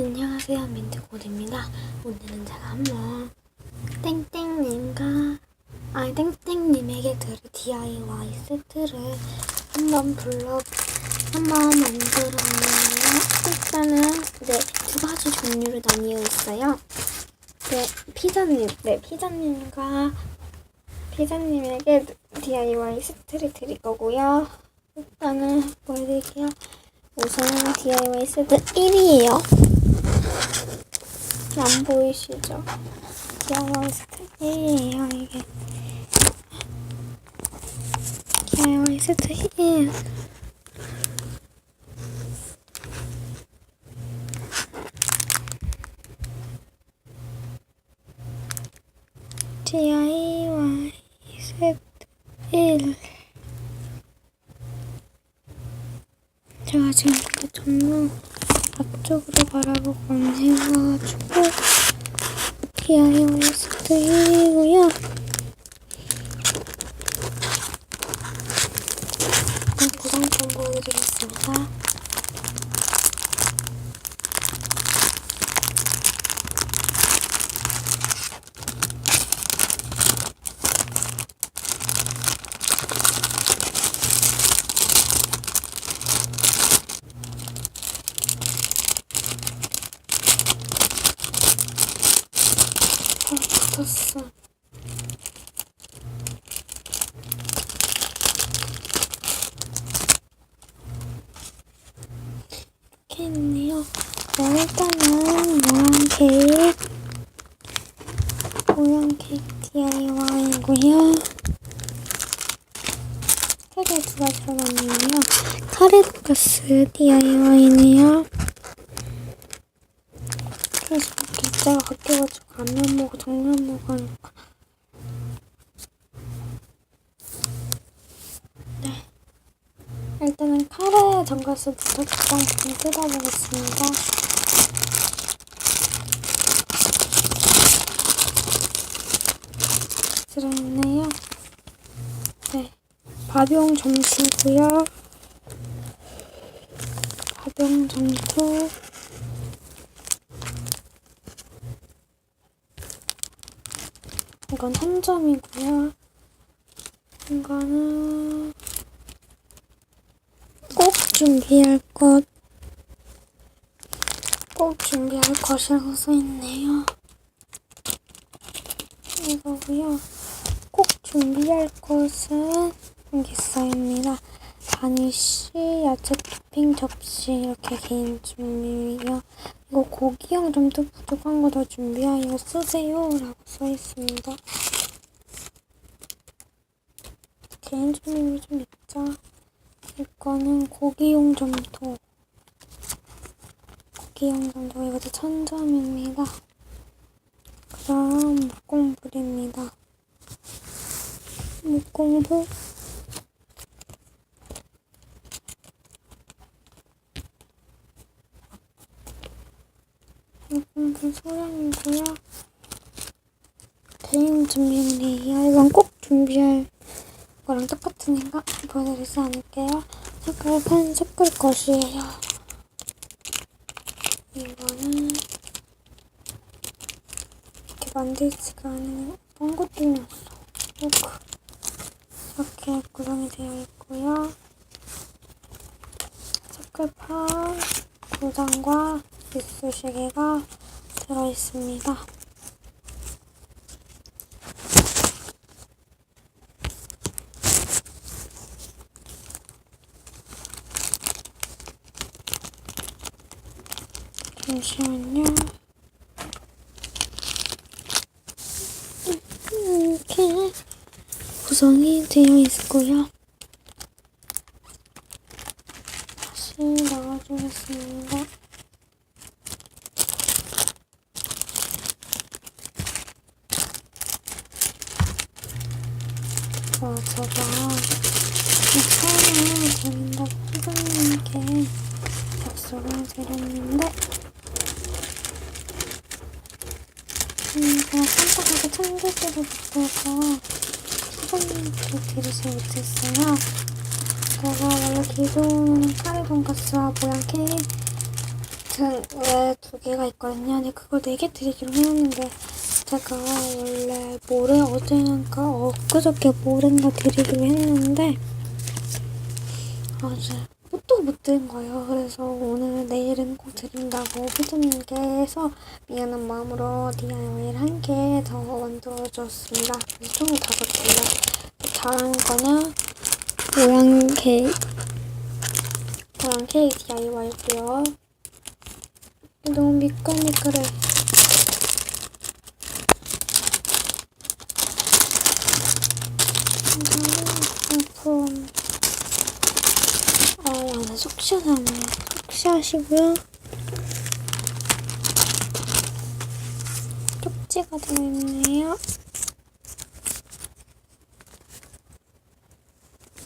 안녕하세요. 민트고입니다. 오늘은 제가 한번 땡땡님과 아니 땡땡님에게 드릴 DIY 세트를 한번 불러 한번 만들어봤는데요. 일단은 네두 가지 종류로 나뉘어 있어요. 네 피자님 네 피자님과 피자님에게 DIY 세트를 드릴 거고요. 일단은 보여드릴게요. 우선은 DIY 세트 1이에요. 안 보이시죠? DIY 세트 1이에요, 이게. 세트 1. DIY 세트 1. 제가 지금 근데 전부 앞쪽으로 바라보고 앉아가지고 DIY 스타일이고요. 구성품 보여드리겠습니다. 아, 붙었어. 이렇게 있네요. 네, 일단은 모양 케이크, 모양 케이크 DIY이고요. 크게 두 가지로 나뉘네요. 카레 돈가스 DIY네요. 그래서 글자가 바뀌어가지고 앞면 보고 정면 하니까. 네. 일단은 카레 돈가스부터 적당 부분 뜯어보겠습니다. 들어있네요. 네. 밥용 점수고요. 밥용 점수 이건 한 점이고요. 이거는 꼭 준비할 것, 꼭 준비할 것이라고 써있네요. 이거고요. 꼭 준비할 것은 여기 써입니다. 바니쉬, 야채 토핑 접시 이렇게 개인 준비요. 이거 고기형 좀더 부족한 거 더 준비하여 쓰세요 라고 써있습니다. 개인 준비 좀 있죠. 이거는 고기용 점토. 고기용 점토 이것도 천점입니다. 그다음 목공불입니다. 목공불 이건 그 소량이고요. 개인 준비물이에요. 이건 꼭 준비할 거랑 똑같으니까 보여드리지 않을게요. 색깔은 섞을 것이에요. 이거는 이렇게 만들지가 않은 뻥긋뚫렸어. 이렇게, 이렇게 구성이 되어 있고요. 색깔 판 도장과 이쑤시개가 들어있습니다. 잠시만요. 이렇게 구성이 되어 있고요. 다시 넣어주겠습니다. 어, 제가 이 처음에 드린다고 선생님께 약속을 드렸는데 음, 제가 깜빡하게 챙기지도 못해서 선생님께 드리지 못했어요. 제가 원래 기존 카레 돈가스와 모양 케이크 아무튼 왜두 개가 있거든요. 근데 그걸 네 개 드리기로 했는데 제가 원래 모레 어제인가 엊그저께 모레인가 드리기로 했는데 어제 또 못 드린 거예요. 그래서 오늘 내일은 꼭 드린다고 피디님께서 미안한 마음으로 DIY를 한 개 더 만들어줬습니다. 총 다섯 개요. 다른 거는 모양 케이크 모양 케이크 DIY고요. 너무 미끌미끌해. 상품 속샷하네요. 속샷이고요. 쪽지가 들어있네요.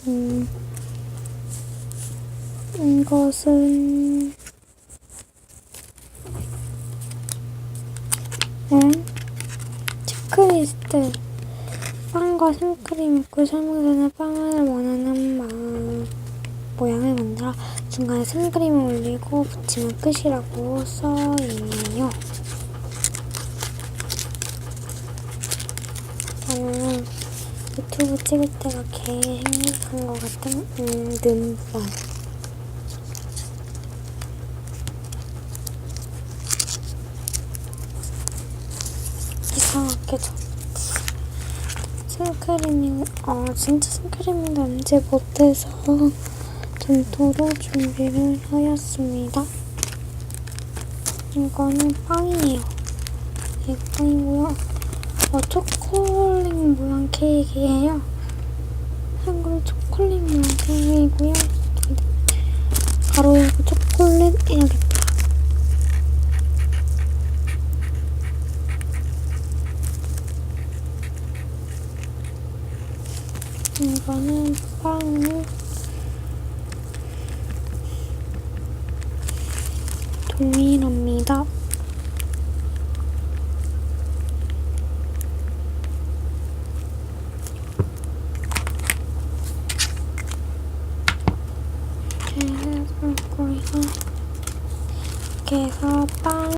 음, 이것은 음, 체크리스트 빵과 생크림 있고 설명서는 빵을 원하는 마, 모양을 만들어 중간에 생크림을 올리고 붙이면 끝이라고 써있네요. 저는 유튜브 찍을 때가 개 행복한 것 같은 음, 눈번. 이상하게 저 생크림이 어 진짜 생크림을 남지 못해서 점토로 준비를 하였습니다. 이거는 빵이에요. 이 빵이고요. 어, 초콜릿 모양 케이크예요. 한글 초콜릿 모양 케이크이고요. 가로 열고 초콜릿 해야겠다. 이거는 빵을 Uy.